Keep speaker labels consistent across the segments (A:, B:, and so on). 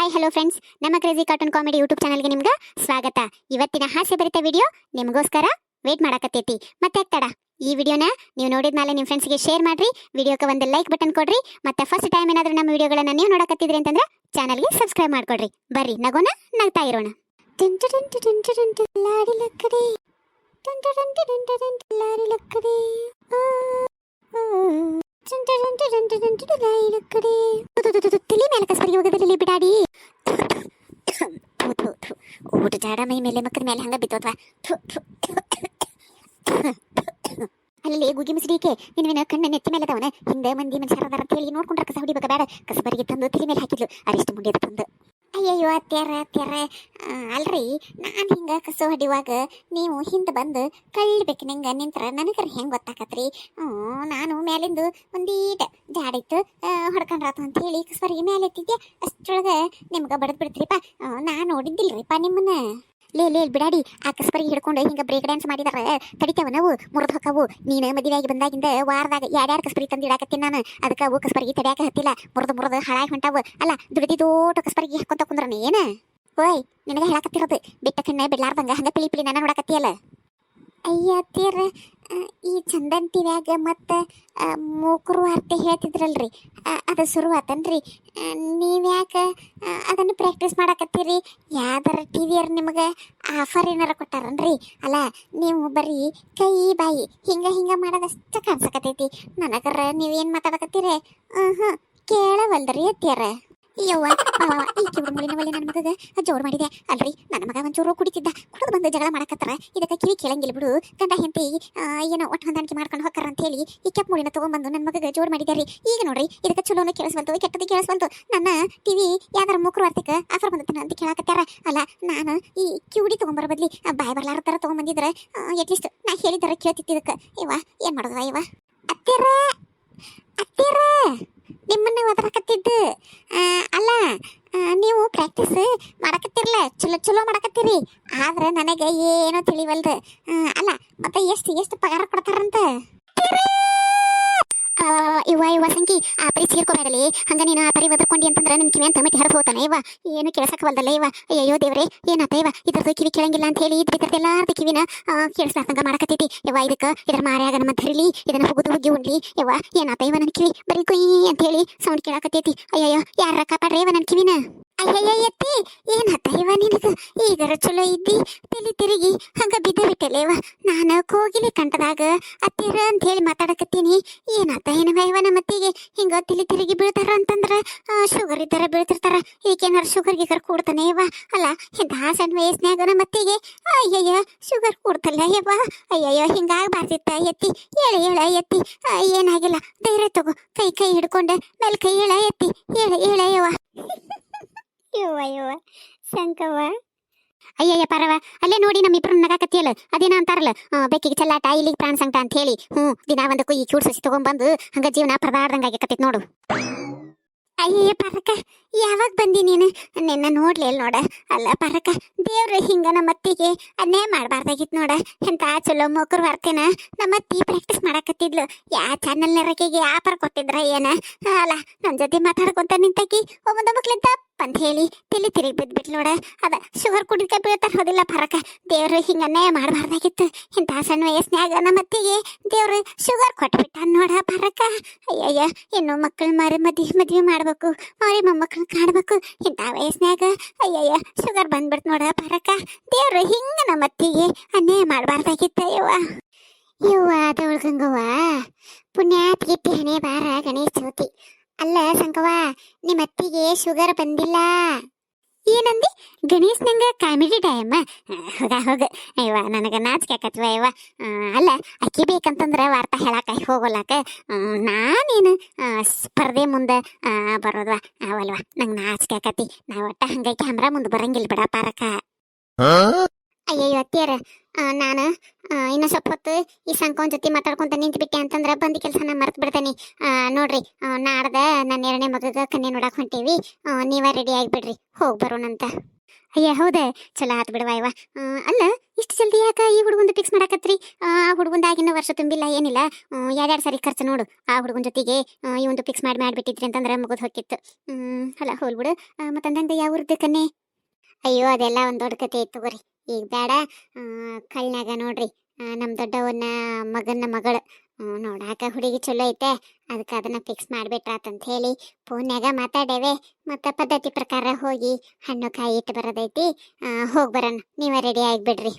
A: Hi hello friends ನಮ್ಮ crazy cartoon comedy YouTube ಚಾನಲ್ಗೆ ನಿಮ್ಗೆ ಸ್ವಾಗತ ಇವತ್ತಿನ ಹಾಸ್ಯ ಭರಿತ ವಿಡಿಯೋ ನಿಮಗೋಸ್ಕರ ವೇಟ್ ಮಾಡಕತ್ತೈತಿ ಮತ್ತೆ ತಡ ಈ ವಿಡಿಯೋನ ನೀವು ನೋಡಿದ್ಮೇಲೆ ನಿಮ್ಮ ಫ್ರೆಂಡ್ಸ್ಗೆ ಶೇರ್ ಮಾಡ್ರಿ ವಿಡಿಯೋಕ್ಕೆ ಒಂದು ಲೈಕ್ ಬಟನ್ ಕೊಡ್ರಿ ಮತ್ತೆ ಫಸ್ಟ್ ಟೈಮ್ ಏನಾದರೂ ನಮ್ಮ ವಿಡಿಯೋಗಳನ್ನ ನೀವು ನೋಡಕತ್ತಿದ್ರಿ ಅಂತಂದ್ರೆ ಚಾನಲ್ಗೆ ಸಬ್ಸ್ಕ್ರೈಬ್ ಮಾಡ್ಕೊಡ್ರಿ ಬರ್ರಿ ನಗೋಣ ನಗ್ತಾ ಇರೋಣ ಲಾರಿ ಲಕ್ಕಡಿ ಲಾಡಿ ಲಕ್ಕಡಿ ತಲೆ ಮೇಲೆ ಕಸ್ಬರಿಗೆ ಹೋಗೋದಿಲ್ಲ ಬಿಡಾಡಿ ಥು, ಥು, ಥು. ಊಟ ಜಾಡ ಮೈ ಮೇಲೆ ಮಕ್ಕದ ಮೇಲೆ ಹಂಗ ಬಿತ್ತೋತ್ವ ಥು, ಥು. ಅಲ್ಲಿ ಗುಗಿ ಮುಸುಡಿಕೆ ನಿನ್ನ ಕಣ್ಣ ನೆತ್ತಿ ಮೇಲೆ ಅದಾವನ ಹಿಂದೆ ಮಂದಿ ಮನುಷ್ಯರ ಅದಾರ ಅಂತ ಹೇಳಿ ನೋಡ್ಕೊಂಡ್ರೆ ಕಸ ಹೊಡಿಬೇಕ ಬೇಡ ಕಸಬರಿಗೆ ತಂದು ತಲೆ ಮೇಲೆ ಹಾಕಿದ್ಲು ಅರಿಷ್ಟು ಮುಂದೆ ತಂದು ಅಯ್ಯಯ್ಯೋ ಅತ್ಯಾರ ಆ, ಅಲ್ರಿ ನಾನು ಹಿಂಗ ಕಸು ಹೊಡಿವಾಗ ನೀವು ಹಿಂದೆ ಬಂದು ಕಳ್ಬೇಕು ನಿಂಗೆ ನಿಂತ್ರ. ನನಗರ ಹೆಂಗೆ ಗೊತ್ತಾಕತ್ರಿ? ನಾನು ಮ್ಯಾಲಿಂದು ಒಂದೀಟ ಜಾಡಿತ್ತು ಹೊಡ್ಕೊಂಡ್ರಾತು ಅಂತ ಹೇಳಿ ಕಸಬರಿಗೆ ಮೇಲೆ ಎತ್ತಿದ್ದೆ ಅಷ್ಟರೊಳಗೆ ನಿಮ್ಗೆ ಬಡದ್ ಬಿಡ್ತ್ರಿಪ್ಪ ನಾನು ನೋಡಿದ್ದಿಲ್ರಿಪ್ಪ ನಿಮ್ಮನ್ನ. ಲೇ ಲೇ, ಬಿಡಾಡಿ, ಆ ಕಸ್ಬರಿಗೆ ಹಿಡ್ಕೊಂಡು ಹಿಂಗೆ ಬ್ರೇಕ್ ಡ್ಯಾನ್ಸ್ ಮಾಡಿದಾರೆ ತಡಿತಾವ ನಾವು? ಮುರಿದು ಹೊಕ್ಕವು. ನೀನು ಮದುವೆಯಾಗಿ ಬಂದಾಗಿಂದ ವಾರದಾಗ ಯಾರ್ಯಾರು ಕಸ್ಬರಿ ತಂದು ಇಡಾಕತ್ತೀನಿ ನಾನು? ಅದಕ್ಕೆ ಅವು ಕಸ್ಬರಿಗೆ ತಡ್ಯಾಕ ಹತ್ತಿಲ್ಲ. ಮುರಿದು ಮುರಿದು ಹಾಳಾಗಿ ಹೊಂಟಾವು. ಅಲ್ಲ ದುಡಿದಿದೋಟ ಕಸ್ಬರಿಗೆ ಹಾಕೊಂತ ಕುಂದ್ರನ ಏನು? ಓಯ್, ನಿನಗೆ ಹೇಳಕತ್ತಿರೋದು. ಬಿಟ್ಟ ಕಣ್ಣ ಬಿಡ್ಲಾರ್ದಂಗೆ ಹಂಗೆ ಪಿಳಿ ಪಿಳಿ ನನ್ನ ನೋಡಕತ್ತಿಯಲ್ಲ? ಅಯ್ಯ ಅತ್ತೀರ ಈ ಚಂದನ್ ಟಿವ್ಯಾಗ ಮತ್ತು ಮೂಕರು ಅರ್ಥ ಹೇಳ್ತಿದ್ರಲ್ರಿ. ಅದು ಶುರುವಾತನ್ರಿ. ನೀವ್ಯಾಕೆ ಅದನ್ನು ಪ್ರಾಕ್ಟೀಸ್ ಮಾಡಕತ್ತೀರಿ? ಯಾವ್ದಾರ ಟಿ ವಿಯರ್ ನಿಮಗೆ ಆಫರ್ ಏನಾರ ಕೊಟ್ಟಾರನ್ರಿ? ಅಲ್ಲ, ನೀವು ಬರೀ ಕೈ, ಬಾಯಿ ಹಿಂಗೆ ಹಿಂಗೆ ಮಾಡೋದಷ್ಟ ಕಾಣಿಸಕತ್ತೈತಿ. ನನಗರ ನೀವೇನು ಮಾತಾಡಕತ್ತೀರಿ? ಹ್ಞೂ ಕೇಳವಲ್ದ್ರಿ ಅತ್ಯಾರ ಯವ್ವ ಅವ ಈ ಕಿವಿ ನನ್ನ ಮಗಗ ಜೋರ್ ಮಾಡಿದೆ. ಅಲ್ರಿ, ನನ್ನ ಮಗ ಒಂಚೂರು ಕುಡಿತಿದ್ದ. ಕುಡಿದು ಬಂದು ಜಗಳ ಮಾಡಕತ್ತಾರ. ಇದಕ್ಕೆ ಕಿವಿ ಕೇಳಂಗಿಲ್ಲ ಬಿಡು. ಗಂಡ, ಹೆಂಡತಿ ಏನೋ ಒಟ್ಟು ಹೊಂದಾಣಿಕೆ ಮಾಡ್ಕೊಂಡು ಹೋಗ್ತಾರ ಅಂತ ಹೇಳಿ ಈ ಕೆಪ್ ಮುಳಿನ ತಗೊಂಡ್ಬಂದು ನನ್ನ ಮಗಗ ಜೋರ್ ರೀ ಈಗ ನೋಡ್ರಿ, ಇದಕ್ಕೆ ಚಲೋನ ಕೇಳಿಸ್ಬಂತು ಕೆಟ್ಟದ್ದು ಕೇಳಿಸ್ಬಂತು ನನ್ನ ಟಿವಿ ಯಾವ್ದಾರ ಮೂಕರು ಅರ್ಥಕ್ಕೆ ಆಫರ್ ಬಂದತ್ತನ ಅಂತ ಕೇಳಾಕತ್ತಾರ. ಅಲ್ಲ, ನಾನು ಈ ಕಿವಿಡಿ ತೊಗೊಂಬರ ಬದ್ಲಿ ಬಾಯ್ ಬರ್ಲಾರ ಥರ ತೊಗೊಂಬಂದಿದ್ರೆ ಅಟ್ಲೀಸ್ಟ್ ನಾ ಹೇಳಿದಾರ ಕೇಳ್ತಿತ್ತು ಇದಕ್ಕೆ. ಇವ ಏನು ಮಾಡೋದವ ಇವ? ಅತ್ತಿರ ಅತ್ತಿರ! ನಿಮ್ಮನ್ನ ಒದರಾಕತ್ತಿದ್ದು. ಅಲ್ಲ ನೀವು ಪ್ರಾಕ್ಟೀಸ್ ಮಾಡಕತ್ತಿರಲ್ಲ ಚಲೋ ಚಲೋ ಮಾಡಕತ್ತೀರಿ. ಆದ್ರೆ ನನಗೆ ಏನೋ ತಿಳಿವಲ್ದು. ಅಲ್ಲ, ಮತ್ತೆ ಎಷ್ಟು ಎಷ್ಟು ಪಗಾರ ಕೊಡ್ತಾರಂತ? ಇವ ಇವ ಸಂಕಿ, ಆ ಪರಿ ಸೇರ್ಕೋಬೇಡಲಿ. ಹಂಗ ನೀನು ಆ ಪರಿ ಒದರ್ಕೊಂಡಿ ಅಂತಂದ್ರೆ ನನ್ನ ಕಿವಿ ಅಂತ ಮಿಟ್ಟಿ ಹರಿದು ಹೋಗ್ತಾನೆ ಇವ ಏನು ಕೇಳ್ಸಕ್ಕವಲ್ದಲ್ಲ ಇವ ಅಯ್ಯೋ ದೇವ್ರೆ, ಏನಾತ ಇವ ಇದ್ರದ್ದು ಕಿವಿ ಕೇಳಂಗಿಲ್ಲ ಅಂತ ಹೇಳಿ ಇದ್ರದ್ದು ಎಲ್ಲಾರ್ದು ಕಿವಿನ ಕೇಳಿಸ್ಲಾರ್ದಂಗ ಮಾಡಕತ್ತೈತಿ. ಇವ ಇದಕ್ಕೆ ಇದರ ಮಾರ್ಯಾಗ ನಮ್ಮ ಧರಿಲಿ ಇದನ್ನ ಹುಗುದು ಹುಗ್ಗಿ ಉಂಡ್ಲಿ. ಇವ ಏನಾತ ಇವ ನನ್ನ ಕಿವಿ? ಬರೀ ಕುಯ್ ಅಂತ ಹೇಳಿ ಸೌಂಡ್ ಕೇಳಕತ್ತೈತಿ. ಅಯ್ಯಯ್ಯೋ, ಯಾರ ಕಾಪಾಡ್ರಿ ಇವ ನನ್ನ ಕಿವಿನ? ಅಯ್ಯಯ್ಯ ಎತ್ತಿ ಏನಾತ ಇವ ನಿನಗ? ಈಗರ ಚಲೋ ಇದ್ದಿ ತಲೆ ತಿರುಗಿ, ಹಂಗ ಬಿದ್ದ ನಾನು ಕೋಗಿಲೆ ಕಂಟದಾಗ ಅತ್ತಿರ ಅಂತ ಹೇಳಿ ಮಾತಾಡಕತ್ತೀನಿ. ಏನಾತ ಏನವ ಇವ ನಮ್ಮ ಅತ್ತಿಗೆ? ಹಿಂಗ ತಲೆ ತಿರುಗಿ ಬೀಳ್ತಾರ ಅಂತಂದ್ರ ಶುಗರ್ ಇದ್ದಾರ ಬೀಳ್ತಿರ್ತಾರ. ಈಗೇನಾರ ಶುಗರ್ ಗಿಗರ್ ಕೂಡ್ತಾನೆ ಇವ? ಅಲ್ಲ, ಇಂಥ ಸಣ್ಣ ವಯಸ್ಸಿನಾಗ ನಮ್ಮ ಅತ್ತಿಗೆ, ಅಯ್ಯಯ್ಯ ಶುಗರ್ ಕೂಡ್ತಲ್ಲ ಯವ್ವ? ಅಯ್ಯಯ್ಯೋ, ಹಿಂಗಾಗಬಾರ್ದಿತ್ತ ಎತ್ತಿ ಹೇಳ ಹೇಳ ಎತ್ತಿ ಏನಾಗಿಲ್ಲ, ಧೈರ್ಯ ತಗೋ. ಕೈ ಕೈ ಹಿಡ್ಕೊಂಡೆ, ಮೇಲ್ ಕೈ ಹೇಳ ಎತ್ತಿ ಹೇಳ ಹೇಳ ಯವ್ವ ಯವ್ವ ಯವ್ವ ಸಂಕವ್ವ ಅಯ್ಯಯ್ಯ, ಪರವ, ಅಲ್ಲೇ ನೋಡಿ ನಮ್ಮಿಬ್ರು ನಗಾಕತ್ತಿಯಲ್ಲ, ಅದೇನ ಅಂತಾರಲ್ಲ ಬೆಕ್ಕಿಗೆ ಚಲ್ಲಾಟ, ಇಲ್ಲಿಗೆ ಪ್ರಾಣ ಸಂಕಟ ಅಂತ ಹೇಳಿ. ಹ್ಞೂ, ದಿನ ಒಂದು ಈ ಕ್ಯೂಡ್ ಸಸಿ ತಗೊಂಡ್ಬಂದು ಹಂಗ ಜೀವನ ಪರದಾಡ್ದಂಗೆ ಆಗಕತ್ತೈತಿ ನೋಡು. ಅಯ್ಯಯ್ಯ, ಪರಕ, ಯಾವಾಗ ಬಂದಿ ನೀನು? ನಿನ್ನ ನೋಡ್ಲಿ ಇಲ್ಲಿ ನೋಡ? ಅಲ್ಲ, ಪರಕ, ದೇವ್ರು ಹಿಂಗ ನಮ್ಮ ಅತ್ತಿಗೆ ಅನ್ಯಾಯ ಮಾಡಬಾರ್ದಾಗಿತ್ತು ನೋಡ. ಎಂತ ಚಲೋ ಮೋಕರು ಬರ್ತೇನ ನಮ್ಮ ಅತ್ತಿ ಪ್ರಾಕ್ಟೀಸ್ ಮಾಡಕತ್ತಿದ್ಲು. ಯಾ ಚಾನಲ್ ನೆರಕಿಗೆ ಆಫರ್ ಕೊಟ್ಟಿದ್ರ ಏನ? ಅಲ್ಲ ನನ್ನ ಜೊತೆ ಮಾತಾಡ್ಕೊಂತ ನಿಂತಾಕಿ ಒಬ್ಬೊಂದ ಮಕ್ಳಿಂದ ಅಂತ ಹೇಳಿ ತಲೆ ತಿರುಗಿ ಬಿದ್ಬಿಟ್ಲು ನೋಡ. ಅದ ಶುಗರ್ ಕುಡಿಕ ಬೀಳ್ತಾರ ಹೋದಿಲ್ಲ ಪರಕ. ದೇವ್ರು ಹಿಂಗೆ ಅನ್ಯಾಯ ಮಾಡಬಾರ್ದಾಗಿತ್ತು. ಇಂಥ ಸಣ್ಣ ವಯಸ್ಸಿನಾಗ ನಮ್ಮ ಅತ್ತಿಗೆ ದೇವ್ರು ಶುಗರ್ ಕೊಟ್ಬಿಟ್ಟ ನೋಡ ಪರಕ. ಅಯ್ಯಯ್ಯ, ಇನ್ನು ಮಕ್ಕಳು ಮಾರಿ ಮದ್ವೆ ಮದ್ವೆ ಮಾಡ್ಬೇಕು, ಮಾರಿ ಮೊಮ್ಮಕ್ಕಳು ಕಾಡ್ಬೇಕು ಇಂಥ ವಯಸ್ಸಿನಾಗ ಅಯ್ಯಯ್ಯ, ಶುಗರ್ ಬಂದ್ಬಿಡ್ತು ನೋಡ ಪರಕ. ದೇವ್ರು ಹಿಂಗ ನಮ್ಮ ಅತ್ತಿಗೆ ಅನ್ಯಾಯ ಮಾಡಬಾರ್ದಾಗಿತ್ತ ಯವ್ವ. ಯವ್ವ ಅದೊಳ್ಗಂಗವ್ವ ಪುಣ್ಯಾತ್ಗಿತ್ತಿ ಹಣೆ ಬಾರ ಗಣೇಶ ಚೌತಿ. ಅಲ್ಲ ಸಂಕವ ನಿಮ್ಮ ಅತ್ತಿಗೆ ಶುಗರ್ ಬಂದಿಲ್ಲ. ಏನಂದಿ? ಗಣೇಶ್ ನಂಗೆ ಕಾಮಿಡಿ ಟೈಮ್ ಹೋಗ ಹೋಗ. ಅಯ್ಯವ ನನಗೆ ನಾಚಿಕೆ ಆಕತ್ವ ಅಯ್ಯವ ಅಲ್ಲ, ಅಕ್ಕಿ ಬೇಕಂತಂದ್ರೆ ವಾರ್ತಾ ಹೇಳಕ್ಕ ಹೋಗೋಲಾಕ ನಾನೇನು ಸ್ಪರ್ಧೆ ಮುಂದೆ ಬರೋದ್ವ? ಅವಲ್ವ ನಂಗೆ ನಾಚಿಕೆ ಆಕತಿ. ನಾ ಒಟ್ಟ ಹಂಗೆ ಕ್ಯಾಮ್ರಾ ಮುಂದೆ ಬರಂಗಿಲ್ಲ ಬಿಡ ಪಾರಕ ಅಯ್ಯಯ್ಯೋ ಅತ್ತಿಯರ ನಾನು ಇನ್ನು ಸ್ವಲ್ಪ ಹೊತ್ತು ಈ ಸಂಕೋನ್ ಜೊತೆ ಮಾತಾಡ್ಕೊಂತ ನಿಂತ್ಬಿಟ್ಟೆ ಅಂತಂದ್ರೆ ಬಂದ ನಾನು ಮರ್ತು ಬಿಡ್ತೇನೆ. ನೋಡ್ರಿ ನಾಡ್ದೆ ನನ್ನ ಎರಡನೇ ಮಗಗ ಕನ್ನೆ ನೋಡಕ್ಕೆ ಹೊಂಟೀವಿ. ನೀವ ರೆಡಿ ಆಗಿಬಿಡ್ರಿ, ಹೋಗಿ ಬರೋಣಂತ ಅಯ್ಯ, ಹೌದಾ? ಚಲೋ ಆತು ಬಿಡವಾ ಇವ. ಅಲ್ಲ, ಇಷ್ಟು ಜಲ್ದಿ ಯಾಕ ಈ ಹುಡುಗಂದು ಫಿಕ್ಸ್ ಮಾಡಾಕತ್ರಿ? ಆ ಹುಡುಗಂದಾಗಿನ ವರ್ಷ ತುಂಬಿಲ್ಲ, ಏನಿಲ್ಲ. ಎರಡೆರಡು ಸಾರಿ ಖರ್ಚು ನೋಡು. ಆ ಹುಡುಗನ ಜೊತೆಗೆ ಈ ಒಂದು ಫಿಕ್ಸ್ ಮಾಡಿ ಮಾಡಿಬಿಟ್ಟಿದ್ರಿ ಅಂತಂದ್ರೆ ಮುಗಿದು ಹೋಗಿತ್ತು ಅಲ್ಲ ಹೋಲ್ಬಿಡು ಮತ್ತೆ ಅಂದಂಗ ಯಾವ ಊರ್ದು ಕನ್ನೆ ಅಯ್ಯೋ, ಅದೆಲ್ಲ ಒಂದು ದೊಡ್ಡ ಕತೆ ಇತ್ತು ತಗೋರಿ ಈಗ ಬೇಡ ಕಲ್ನಾಗ ನೋಡ್ರಿ ನಮ್ಮ ನಮ್ ದೊಡ್ಡವನ್ನ ಮಗನ ಮಗಳು. ನೋಡಾಕ ಹುಡುಗಿ ಚಲೋ ಐತೆ. ಅದಕ್ಕೆ ಅದನ್ನ ಫಿಕ್ಸ್ ಮಾಡ್ಬಿಟ್ರಾತಂತ ಹೇಳಿ ಫೋನ್ಯಾಗ ಮಾತಾಡೇವೆ ಮತ್ತೆ ಪದ್ಧತಿ ಪ್ರಕಾರ ಹೋಗಿ ಹಣ್ಣು ಕಾಯಿ ಇಟ್ಟು ಬರೋದೈತಿ. ಹೋಗಿ ಬರೋಣ. ನೀವೇ ರೆಡಿ ಆಗಿಬಿಡ್ರಿ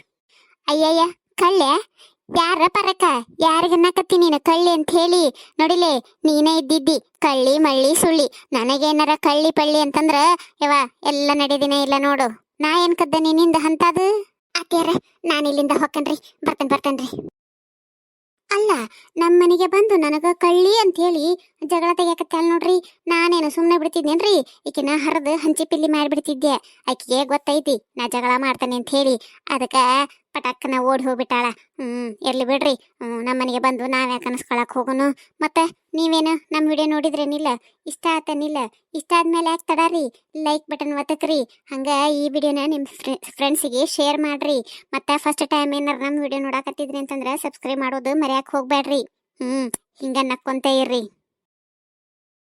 A: ಅಯ್ಯಯ್ಯ, ಕಳ್ಳೆ, ಯಾರ ಪರಕ? ಯಾರಿಗನ್ನಕತ್ತಿ ನೀನು ಕಳ್ಳಿ ಅಂತ ಹೇಳಿ? ನೋಡಿಲೆ, ನೀನೇ ಇದ್ದಿದ್ದಿ, ಕಳ್ಳಿ ಮಳ್ಳಿ ಸುಳ್ಳಿ. ನನಗೇನಾರ ಕಳ್ಳಿ ಪಳ್ಳಿ ಅಂತಂದ್ರ ಯವ ಎಲ್ಲ ನಡೀದಿನ ಇಲ್ಲ ನೋಡು. ನಾ ಏನ್ ಕದ್ದ ನಿನ್ನಿಂದ ಹಂತದು? ಅತ್ಯಾರ ನಾನು ಇಲ್ಲಿಂದ ಹೊಕ್ಕನ್ರಿ, ಬರ್ತೇನೆ, ಬರ್ತೇನ್ರಿ. ಅಲ್ಲ ನಮ್ಮ ಮನೆಗೆ ಬಂದು ನನಗ ಕಳ್ಳಿ ಅಂತ ಹೇಳಿ ಜಗಳ ತೆಗಿಯಕತ್ತಾಳ ನೋಡ್ರಿ, ನಾನೇನು ಸುಮ್ಮನೆ ಬಿಡ್ತಿದ್ನೇನ್ರಿ? ಈಕಿನ ಹರಿದು ಹಂಚಿ ಪಿಲ್ಲಿ ಮಾಡಿಬಿಡ್ತಿದ್ದೆ. ಆಕಿಗೆ ಗೊತ್ತೈತಿ, ನಾ ಜಗಳ ಮಾಡ್ತಾನೆ ಅಂತ ಹೇಳಿ. ಅದಕ್ಕೆ ಪಟಾಕನ ಓಡಿ ಹೋಗ್ಬಿಟ್ಟಾಳ. ಹ್ಮ್ ಎಲ್ಲಿ ಬಿಡ್ರಿ. ನಮ್ಮ ಮನೆಗೆ ಬಂದು ನಾವ್ಯಾಕೆ ಅನ್ಸ್ಕೊಳಕ್ಕೆ ಹೋಗೋನು? ಮತ್ತೆ ನೀವೇನು ನಮ್ಮ ವಿಡಿಯೋ ನೋಡಿದ್ರೇನಿಲ್ಲ? ಇಷ್ಟ ಆತನಿಲ್ಲ. ಇಷ್ಟ ಆದ್ಮೇಲೆ ಯಾಕೆ ತಡಾರಿ? Like button ಒತ್ತಕ್ರಿ. ಹಂಗೆ ಈ ವಿಡಿಯೋನ ನಿಮ್ಮ ಫ್ರೆಂಡ್ಸಿಗೆ ಶೇರ್ ಮಾಡ್ರಿ. ಮತ್ತು ಫಸ್ಟ್ ಟೈಮ್ ಏನಾರ ನಮ್ಮ ವಿಡಿಯೋ ನೋಡಕತ್ತಿದ್ರಿ ಅಂತಂದ್ರೆ ಸಬ್ಸ್ಕ್ರೈಬ್ ಮಾಡೋದು ಮರ್ಯಾಕೆ ಹೋಗ್ಬೇಡ್ರಿ ಹ್ಮ್, ಹಿಂಗೆ ನಕ್ಕೊಂತ ಇರ್ರಿ.